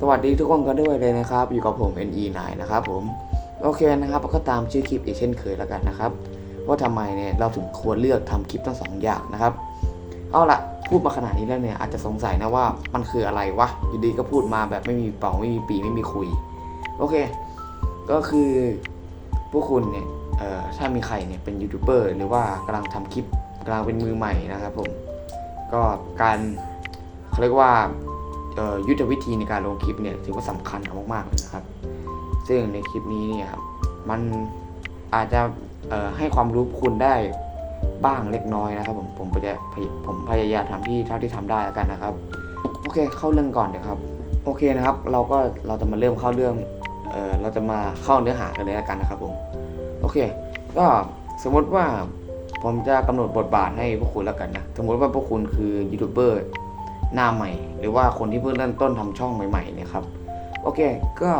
สวัสดีทุกคนกันด้วยเลยนะครับ อยู่กับผม NE9 นะครับผม โอเคนะครับก็ตามชื่อคลิปอีกเช่นเคยแล้วกันนะครับ ว่าทำไมเนี่ยเราถึงควรเลือกทำคลิปทั้งสองอย่างนะครับ เอาละพูดมาขนาดนี้แล้วเนี่ยอาจจะสงสัยนะว่ามันคืออะไรวะอยู่ดีก็พูดมาแบบไม่มีเป่าไม่มีปีไม่มีคุย โอเค ก็คือพวกคุณเนี่ยเอ่อถ้ามีใครเนี่ยเป็นยูทูบเบอร์หรือว่ากำลังทำคลิปกำลังเป็นมือใหม่นะครับผม ก็การเขาเรียกว่า ยุทธวิธีในการลงคลิปเนี่ยถือว่าสำคัญมากๆเลยนะครับ ซึ่งในคลิปนี้เนี่ยครับมันอาจจะให้ความรู้คุณได้บ้างเล็กน้อยนะครับผมผมจะพยผมพยายามทำที่เท่าที่ทำได้แล้วกันนะครับ โอเคเข้าเรื่องก่อนเดี๋ยวครับ โอเคนะครับ เราก็เราจะมาเริ่มเข้าเรื่องเออเราจะมาเข้าเนื้อหากันเลยแล้วกันนะครับผมโอเค ก็สมมติว่าผมจะกำหนดบทบาทให้พวกคุณแล้วกันนะสมมติว่าพวกคุณคือยูทูบเบอร์ หน้าใหม่ หรือว่าคนที่เพิ่งเริ่มต้นทำช่องใหม่ๆเนี่ยครับโอเค ก็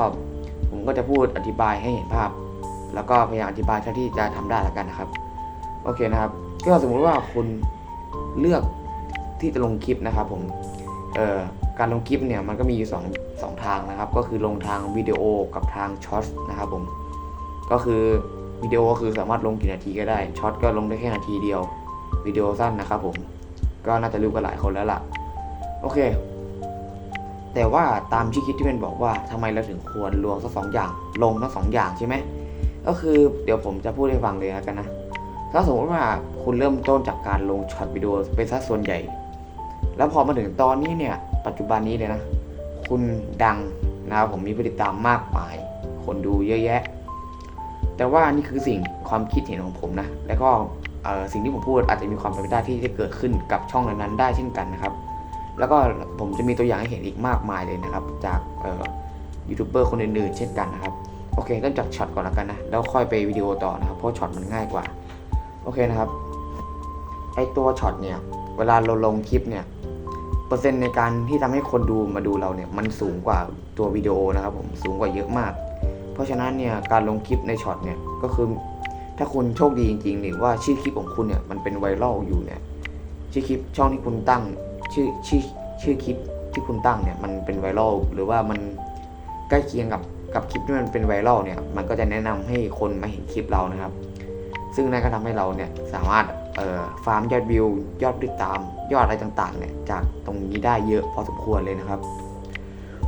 ผมก็จะพูดอธิบายให้เห็นภาพ แล้วก็พยายามอธิบายเท่าที่จะทำได้แล้วกันนะครับโอเคนะครับ ก็สมมุติว่าคุณเลือกที่จะลงคลิปนะครับผมการลงคลิปเนี่ยมันก็มีอยู่สองสองทางนะครับ ก็คือลงทางวิดีโอกับทางช็อตนะครับผมก็คือวิดีโอก็คือสามารถลงกี่นาทีก็ได้ช็อตก็ลงได้แค่นาทีเดียววิดีโอสั้นนะครับผมก็น่าจะรู้กันหลายคนแล้วล่ะ โอเค แต่ว่าตามที่คิดที่เป็นบอกว่าทำไมเราถึงควรรวมทั้งสองอย่าง ลงทั้งสองอย่างใช่ไหมก็คือเดี๋ยวผมจะพูดให้ฟังเลยแล้วกันนะ ถ้าสมมติว่าคุณเริ่มต้นจากการลงช็อตวิดีโอเป็นสัดส่วนใหญ่ แล้วพอมาถึงตอนนี้เนี่ย ปัจจุบันนี้เลยนะ คุณดังนะครับผมมีผู้ติดตามมากมาย คนดูเยอะแยะ แต่ว่านี่คือสิ่งความคิดเห็นของผมนะ แล้วก็สิ่งที่ผมพูดอาจจะมีความเป็นไปได้ที่จะเกิดขึ้นกับช่องนั้นๆได้เช่นกันนะครับ แล้วก็ผมจะมีตัวอย่างให้เห็นอีกมากมายเลยนะครับ จากยูทูบเบอร์คนอื่นๆ เช่นกันนะครับ โอเค เริ่มจากช็อตก่อนแล้วกันนะ แล้วค่อยไปวิดีโอต่อนะครับ เพราะช็อตมันง่ายกว่า โอเคนะครับ ไอตัวช็อตเนี่ย เวลาเราลงคลิปเนี่ย เปอร์เซ็นต์ในการที่ทำให้คนดูมาดูเราเนี่ย มันสูงกว่าตัววิดีโอนะครับผม สูงกว่าเยอะมาก เพราะฉะนั้นเนี่ย การลงคลิปในช็อตเนี่ย ก็คือ ถ้าคุณโชคดีจริงๆหรือว่าชื่อคลิปของคุณเนี่ย มันเป็นไวรัลอยู่เนี่ย ชื่อคลิปช่องที่คุณตั้ง ชื่อชื่อชื่อคลิปที่คุณตั้งเนี่ยมันเป็นไวรัลหรือว่ามันใกล้เคียงกับกับคลิปที่มันเป็นไวรัลเนี่ยมันก็จะแนะนำให้คนมาเห็นคลิปเรานะครับ ซึ่งนั่นก็ทำให้เราเนี่ยสามารถเอ่อฟาร์มยอดวิวยอดติดตาม ยอดอะไรต่างๆเนี่ยจากตรงนี้ได้เยอะพอสมควรเลยนะครับ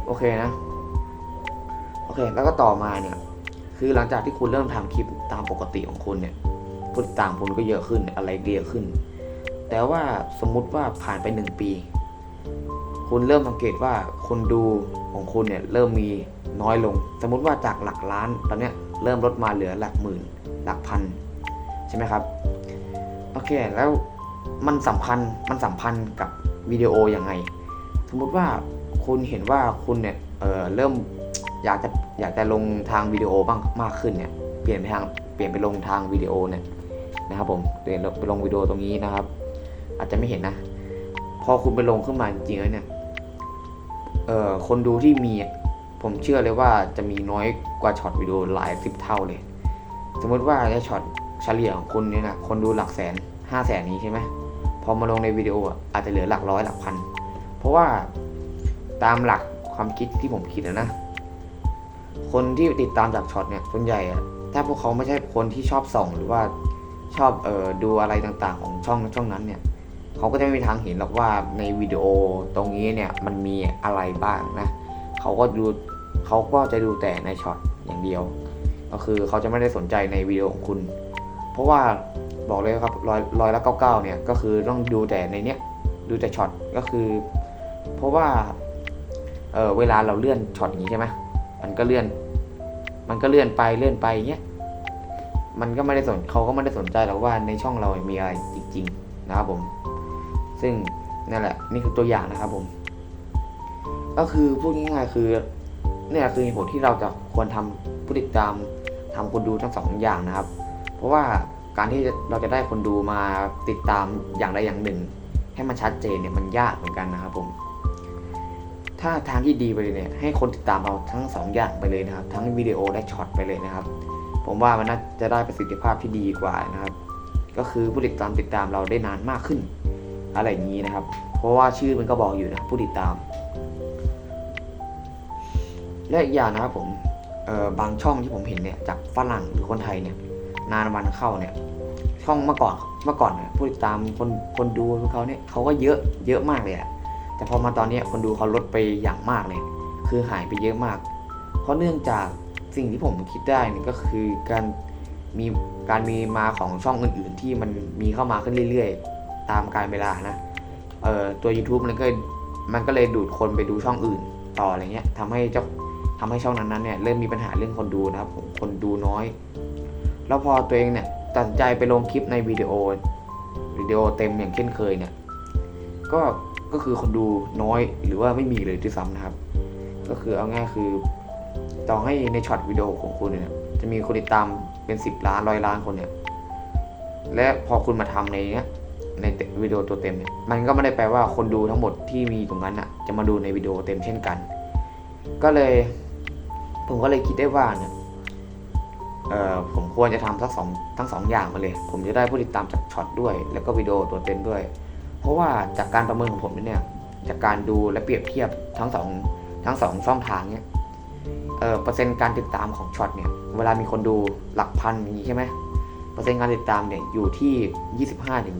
โอเคนะโอเคแล้วก็ต่อมาเนี่ยคือหลังจากที่คุณเริ่มทำคลิปตามปกติของคุณเนี่ยผู้ติดตามคุณก็เยอะขึ้นอะไรเยอะขึ้น แต่ว่าสมมุติว่าผ่านไปหนึ่งปี คุณเริ่มสังเกตว่าคนดูของคุณเนี่ยเริ่มมีน้อยลง สมมุติว่าจากหลักล้านตอนเนี้ยเริ่มลดมาเหลือหลักหมื่น หลักพันใช่ไหมครับโอเคแล้วมันสัมพันธ์มันสัมพันธ์กับวิดีโออยังไง สมมุติว่าคุณเห็นว่าคุณเนี่ยเเริ่มอยากจะอยากจะลงทางวิดีโอบ้างมากขึ้นเนี่ยเปลี่ยนไปทางเปลี่ยนไปลงทางวิดีโอเนี่ยนะครับผมเปลี่ยนไปลงวิดีโอตรงนี้นะครับ อาจจะไม่เห็นนะ พอคุณไปลงขึ้นมาจริงๆแล้วเนี่ยเอ่อคนดูที่มี ผมเชื่อเลยว่าจะมีน้อยกว่าช็อตวิดีโอหลายสิบเท่าเลย สมมติว่าไอ้ช็อตเฉลี่ยของคุณเนี่ยนะคนดูหลักแสนห้าแสนนี้ใช่ไหมพอมาลงในวิดีโออาจจะเหลือหลักร้อยหลักพัน เพราะว่าตามหลักความคิดที่ผมคิดนะนะคนที่ติดตามจากช็อตเนี่ยส่วนใหญ่อะถ้าพวกเขาไม่ใช่คนที่ชอบส่องหรือว่าชอบเอ่อดูอะไรต่างๆ ของช่องช่องนั้นเนี่ย เขาก็จะไม่มีทางเห็นหรอกว่าในวิดีโอตรงนี้เนี่ยมันมีอะไรบ้างนะเขาก็ดูเขาก็จะดูแต่ในช็อตอย่างเดียว ก็คือเขาจะไม่ได้สนใจในวิดีโอของคุณ เพราะว่าบอกเลยครับร้อยร้อยละเก้าเก้าเนี่ยก็คือต้องดูแต่ในเนี้ยดูแต่ช็อตก็คือ เพราะว่าเออเวลาเราเลื่อนช็อตอย่างนี้ใช่ไหมมันก็เลื่อน มันก็เลื่อนไปเลื่อนไปเนี้ยมันก็ไม่ได้สนเขาก็ไม่ได้สนใจหรอกว่าในช่องเรามีอะไรจริง ๆ นะครับผม ซึ่งนั่นแหละนี่คือตัวอย่างนะครับผม ก็คือพูดง่ายๆคือเนี่ยคือเหตุผลที่เราจะควรทำผู้ติดตามทำคนดูทั้งสองอย่างนะครับ เพราะว่าการที่เราจะได้คนดูมาติดตามอย่างใดอย่างหนึ่ง ให้มันชัดเจนเนี่ยมันยากเหมือนกันนะครับผม ถ้าทางที่ดีไปเลยเนี่ยให้คนติดตามเราทั้งสองอย่างไปเลยนะครับ ทั้งวิดีโอและช็อตไปเลยนะครับ ผมว่ามันน่าจะได้ประสิทธิภาพที่ดีกว่านะครับ ก็คือผู้ติดตามติดตามเราได้นานมากขึ้น อะไรอย่างนี้นะครับ เพราะว่าชื่อมันก็บอกอยู่นะผู้ติดตาม และอีกอย่างนะครับผมบางช่องที่ผมเห็นเนี่ยจากฝรั่งหรือคนไทยเนี่ย นานวันเข้าเนี่ย ช่องเมื่อก่อนเมื่อก่อนเนี่ยผู้ติดตามคนคนดูของเขาเนี่ยเขาก็เยอะเยอะมากเลยอะแต่พอมาตอนนี้คนดูเขาลดไปอย่างมากเลย คือหายไปเยอะมาก เพราะเนื่องจากสิ่งที่ผมคิดได้นี่ก็คือการมีการมีมาของช่องอื่น ๆ ที่มันมีเข้ามาขึ้นเรื่อย ๆ ตามการเวลานะเอ่อตัว YouTube มันก็มันก็เลยดูดคนไปดูช่องอื่นต่ออะไรเงี้ยทำให้เจ้าทำให้ช่องนั้นๆเนี่ยเริ่มมีปัญหาเรื่องคนดูนะครับผมคนดูน้อย แล้วพอตัวเองเนี่ยตัดใจไปลงคลิปในวิดีโอวิดีโอเต็มอย่างเช่นเคยเนี่ยก็ก็คือคนดูน้อยหรือว่าไม่มีเลยด้วยซ้ำนะครับ ก็คือเอาง่ายคือต่อให้ในช็อตวิดีโอของคุณเนี่ยจะมีคนติดตามเป็นสิบล้านร้อยล้านคนเนี่ยและพอคุณมาทำในเนี้ย ในวิดีโอตัวเต็มเนี่ยมันก็ไม่ได้แปลว่าคนดูทั้งหมดที่มีตรงนั้นอะจะมาดูในวิดีโอเต็มเช่นกัน ก็เลย ผมก็เลยคิดได้ว่าเนี่ยเอ่อผมควรจะทำสักสองทั้งสองอย่างมาเลย ผมจะได้ผู้ติดตามจากช็อตด้วย แล้วก็วิดีโอตัวเต็มด้วย เพราะว่าจากการประเมินของผมเนี่ย จากการดูและเปรียบเทียบทั้งสองทั้งสองช่องทางเนี่ยเอ่อเปอร์เซ็นต์การติดตามของช็อตเนี่ย เวลามีคนดูหลักพันอย่างนี้ใช่ไหมเปอร์เซ็นต์การติดตามเนี่ยอยู่ที่ 25ถึง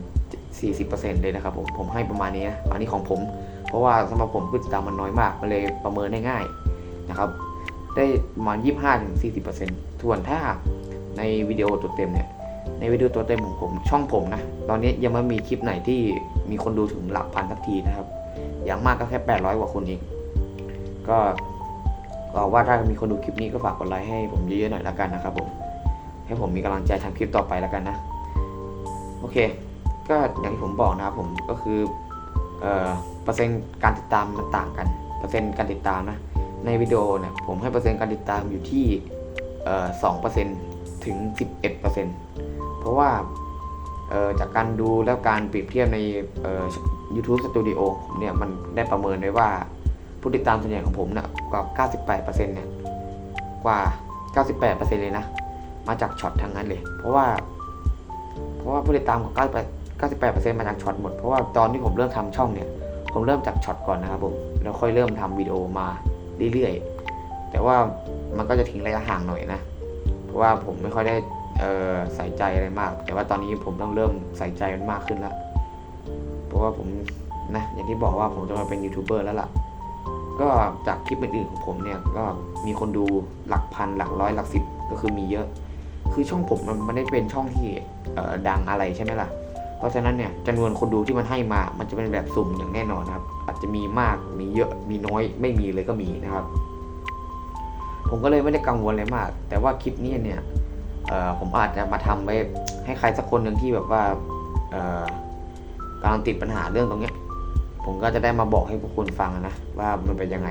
40%เลยนะครับผมผมให้ประมาณนี้นะอันนี้ของผม เพราะว่าสำหรับผมผู้ติดตามมันน้อยมากมันเลยประเมินได้ง่ายนะครับได้ประมาณ 25-40%ส่วนถ้าในวิดีโอตัวเต็มเนี่ยในวิดีโอตัวเต็มของผมช่องผมนะ ตอนนี้ยังไม่มีคลิปไหนที่มีคนดูถึงหลักพันสักทีนะครับ อย่างมากก็แค่ 800 กว่าคนเอง ก็ก็ว่าถ้ามีคนดูคลิปนี้ก็ฝากกดไลค์ให้ผมเยอะๆหน่อยละกันนะครับผม ให้ผมมีกำลังใจทำคลิปต่อไปแล้วกันนะ โอเค ก็อย่างที่ผมบอกนะครับผมก็คือเอ่อเปอร์เซ็นต์การติดตามมันต่างกันเปอร์เซ็นต์การติดตามนะในวิดีโอเนี่ยผมให้เปอร์เซ็นต์การติดตามอยู่ที่เอ่อสองเปอร์เซ็นต์ถึงสิบเอ็ดเปอร์เซ็นต์เพราะว่าเอ่อจากการดูแล้วการเปรียบเทียบในเอ่อ YouTube Studio ผมเนี่ยมันได้ประเมินไว้ว่าผู้ติดตามส่วนใหญ่ของผมเนี่ยกว่า 98%เนี่ยกว่า 98%เลยนะ มาจากช็อตทางนั้นเลย เพราะว่า เพราะว่าผู้ติดตามของ 98%มาจากช็อตหมด เพราะว่าตอนที่ผมเริ่มทำช่องเนี่ย ผมเริ่มจากช็อตก่อนนะครับผม แล้วค่อยเริ่มทำวิดีโอมาเรื่อยๆ แต่ว่ามันก็จะทิ้งระยะห่างหน่อยนะ เพราะว่าผมไม่ค่อยได้ใส่ใจอะไรมาก แต่ว่าตอนนี้ผมต้องเริ่มใส่ใจมันมากขึ้นแล้ว เพราะว่าผมนะอย่างที่บอกว่าผมจะมาเป็นยูทูบเบอร์แล้วล่ะ ก็จากคลิปอื่นๆของผมเนี่ยก็มีคนดูหลักพันหลักร้อยหลักสิบก็คือมีเยอะ คือช่องผมมันไม่ได้เป็นช่องที่ดังอะไรใช่ไหมล่ะ เพราะฉะนั้นเนี่ยจำนวนคนดูที่มันให้มา มันจะเป็นแบบสุ่มอย่างแน่นอนนะครับ อาจจะมีมาก มีเยอะ มีน้อย ไม่มีเลยก็มีนะครับ ผมก็เลยไม่ได้กังวลอะไรมาก แต่ว่าคลิปนี้เนี่ยผมอาจจะมาทำไว้ให้ใครสักคนหนึ่งที่แบบว่ากำลังติดปัญหาเรื่องตรงนี้ ผมก็จะได้มาบอกให้พวกคุณฟังนะว่ามันเป็นยังไง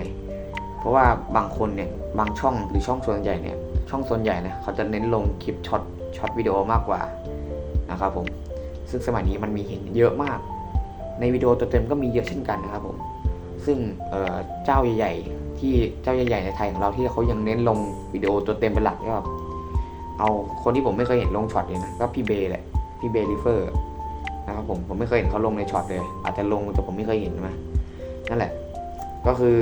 เพราะว่าบางคนเนี่ยบางช่องหรือช่องส่วนใหญ่เนี่ยช่องส่วนใหญ่นะเขาจะเน้นลงคลิปช็อตช็อตวิดีโอมากกว่านะครับผม ซึ่งสมัยนี้มันมีเห็นเยอะมาก ในวิดีโอตัวเต็มก็มีเยอะเช่นกันนะครับผม ซึ่งเเจ้าใหญ่ๆที่เจ้าใหญ่ๆในไทยของเราที่เขายังเน้นลงวิดีโอตัวเต็มเป็นหลักก็เอาคนที่ผมไม่เคยเห็นลงช็อตเลยนะก็พี่เบย์แหละพี่เบย์ลิเฟอร์นะครับผมผมไม่เคยเห็นเขาลงในช็อตเลย อาจจะลงแต่ผมไม่เคยเห็นนะนั่นแหละ ก็คือ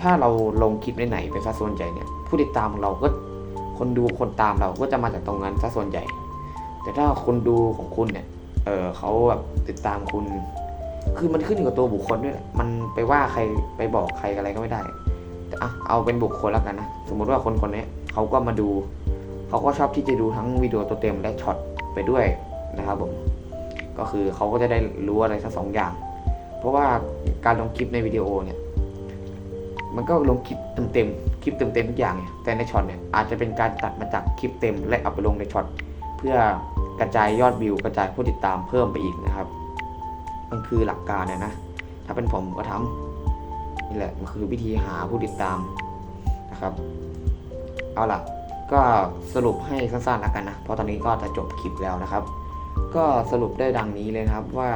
ถ้าเราลงคลิปไหนๆเป็นซะส่วนใหญ่เนี่ยผู้ติดตามของเราก็คนดูคนตามเราก็จะมาจากตรงนั้นซะส่วนใหญ่ แต่ถ้าคนดูของคุณเนี่ย เออเขาแบบติดตามคุณ คือมันขึ้นอยู่กับตัวบุคคลด้วยแหละมันไปว่าใครไปบอกใครอะไรก็ไม่ได้ แต่อะเอาเป็นบุคคลแล้วกันนะ สมมุติว่าคนคนนี้เขาก็มาดู เขาก็ชอบที่จะดูทั้งวิดีโอตัวเต็มและช็อตไปด้วยนะครับผม ก็คือเขาก็จะได้รู้อะไรทั้งสองอย่าง เพราะว่าการลงคลิปในวิดีโอเนี่ยมันก็ลงคลิปเต็มๆ คลิปเต็มๆทุกอย่างเนี่ยแต่ในช็อตเนี่ยอาจจะเป็นการตัดมาจากคลิปเต็มและเอาไปลงในช็อตเพื่อ กระจายยอดวิว กระจายผู้ติดตามเพิ่มไปอีกนะครับ มันคือหลักการนะนะ ถ้าเป็นผมก็ทำนี่แหละมันคือวิธีหาผู้ติดตามนะครับ เอาล่ะ ก็สรุปให้สั้นๆแล้วกันนะ เพราะตอนนี้ก็จะจบคลิปแล้วนะครับ ก็สรุปได้ดังนี้เลยนะครับว่า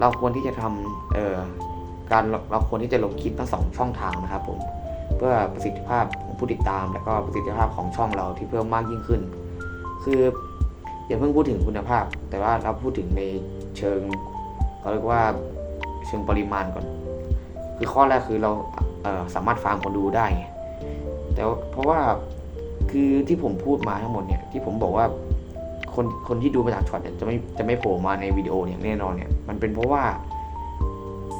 เราควรที่จะทำเอ่อการเราควรที่จะลงคลิปทั้งสองช่องทางนะครับผมเพื่อประสิทธิภาพของผู้ติดตาม และก็ประสิทธิภาพของช่องเราที่เพิ่มมากยิ่งขึ้น คือ อย่าเพิ่งพูดถึงคุณภาพ แต่ว่าเราพูดถึงในเชิงเขาเรียกว่าเชิงปริมาณก่อน คือข้อแรกคือเราเสามารถฟาร์มคนดูได้ แต่ว่าเพราะว่าคือที่ผมพูดมาทั้งหมดเนี่ยที่ผมบอกว่าคนคนที่ดูมาจากช็อตเนี่ยจะไม่จะไม่โผล่มาในวิดีโอเนี่ยแน่นอนเนี่ยมันเป็นเพราะว่า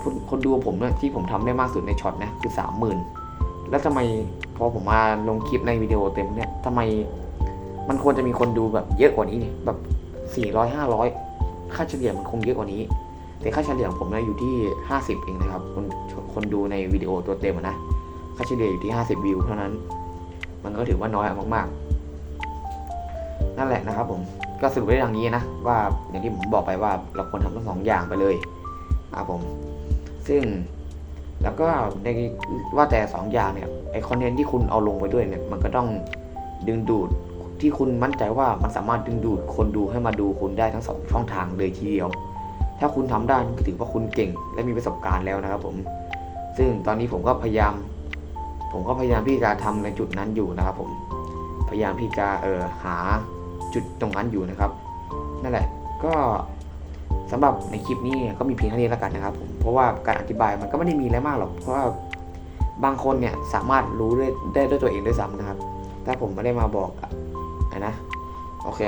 คนคนดูผมเนี่ยที่ผมทำได้มากสุดในช็อตนะคือสามหมื่นแล้วทำไมพอผมมาลงคลิปในวิดีโอเต็มเนี่ยทำไม มันควรจะมีคนดูแบบเยอะกว่านี้เนี่ยแบบสี่ร้อยห้าร้อยค่าเฉลี่ยมันคงเยอะกว่านี้ แต่ค่าเฉลี่ยของผมเนี่ยอยู่ที่ห้าสิบเองนะครับคนคนดูในวิดีโอตัวเต็มนะค่าเฉลี่ยอยู่ที่50วิวเท่านั้น มันก็ถือว่าน้อยมากๆ นั่นแหละนะครับ ผมก็สรุปได้ดังนี้นะว่าอย่างที่ผมบอกไปว่าเราควรทำทั้งสองอย่างไปเลยครับผม ซึ่งแล้วก็ในว่าแต่สองอย่างเนี่ยไอคอนเทนต์ที่คุณเอาลงไปด้วยเนี่ยมันก็ต้องดึงดูด ที่คุณมั่นใจว่ามันสามารถดึงดูดคนดูให้มาดูคุณได้ทั้งสองช่องทางเลยทีเดียว ถ้าคุณทำได้ก็ถือว่าคุณเก่ง และมีประสบการณ์แล้วนะครับผม ซึ่งตอนนี้ผมก็พยายาม ผมก็พยายามที่จะทำในจุดนั้นอยู่นะครับผม พยายามที่จะเออหาจุดตรงนั้นอยู่นะครับ นั่นแหละ ก็สำหรับในคลิปนี้ก็มีเพียงเท่านี้แล้วกันนะครับผม เพราะว่าการอธิบายมันก็ไม่ได้มีอะไรมากหรอก เพราะว่าบางคนเนี่ยสามารถรู้ได้ได้ด้วยตัวเองด้วยซ้ำนะครับ ถ้าผมไม่ได้มาบอก นะ โอเค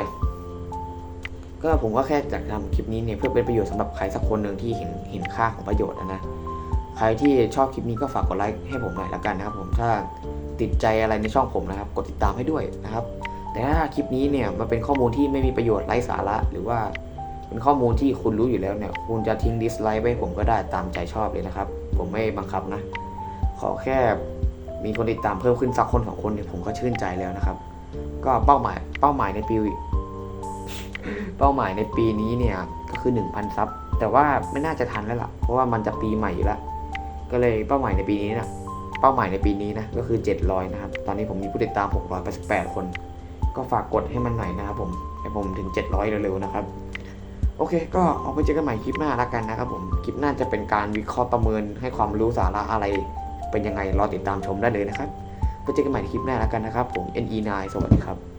ก็ผมก็แค่จะทำคลิปนี้เนี่ยเพื่อเป็นประโยชน์สำหรับใครสักคนหนึ่งที่เห็นเห็นค่าของประโยชน์นะนะ ใครที่ชอบคลิปนี้ก็ฝากกดไลค์ให้ผมหน่อยละกันนะครับ ผมถ้าติดใจอะไรในช่องผมนะครับ กดติดตามให้ด้วยนะครับ แต่ถ้าคลิปนี้เนี่ยมันเป็นข้อมูลที่ไม่มีประโยชน์ไร้สาระ หรือว่าเป็นข้อมูลที่คุณรู้อยู่แล้วเนี่ย คุณจะทิ้งดิสไลค์ไปให้ผมก็ได้ตามใจชอบเลยนะครับ ผมไม่บังคับนะ ขอแค่มีคนติดตามเพิ่มขึ้นสักคนสองคนเนี่ยผมก็ชื่นใจแล้วนะครับ ก็เป้าหมายเป้าหมายในปีเป้าหมายในปีนี้เนี่ยก็คือ 1,000 ซับแต่ว่าไม่น่าจะทันแล้วล่ะ เพราะว่ามันจะปีใหม่แล้ว ก็เลยเป้าหมายในปีนี้นะเป้าหมายในปีนี้นะก็คือ 700 นะครับ ตอนนี้ผมมีผู้ติดตาม 688 คน ก็ฝากกดให้มันหน่อยนะครับผมให้ผมถึง 700 เร็วๆนะครับ โอเค ก็เอาไปเจอกันใหม่คลิปหน้าละกันนะครับผม คลิปหน้าจะเป็นการวิเคราะห์ประเมินให้ความรู้สาระอะไร เป็นยังไงรอติดตามชมได้เลยนะครับ ไปเจอกันใหม่ในคลิปหน้าแล้วกันนะครับ ผม NE9 สวัสดีครับ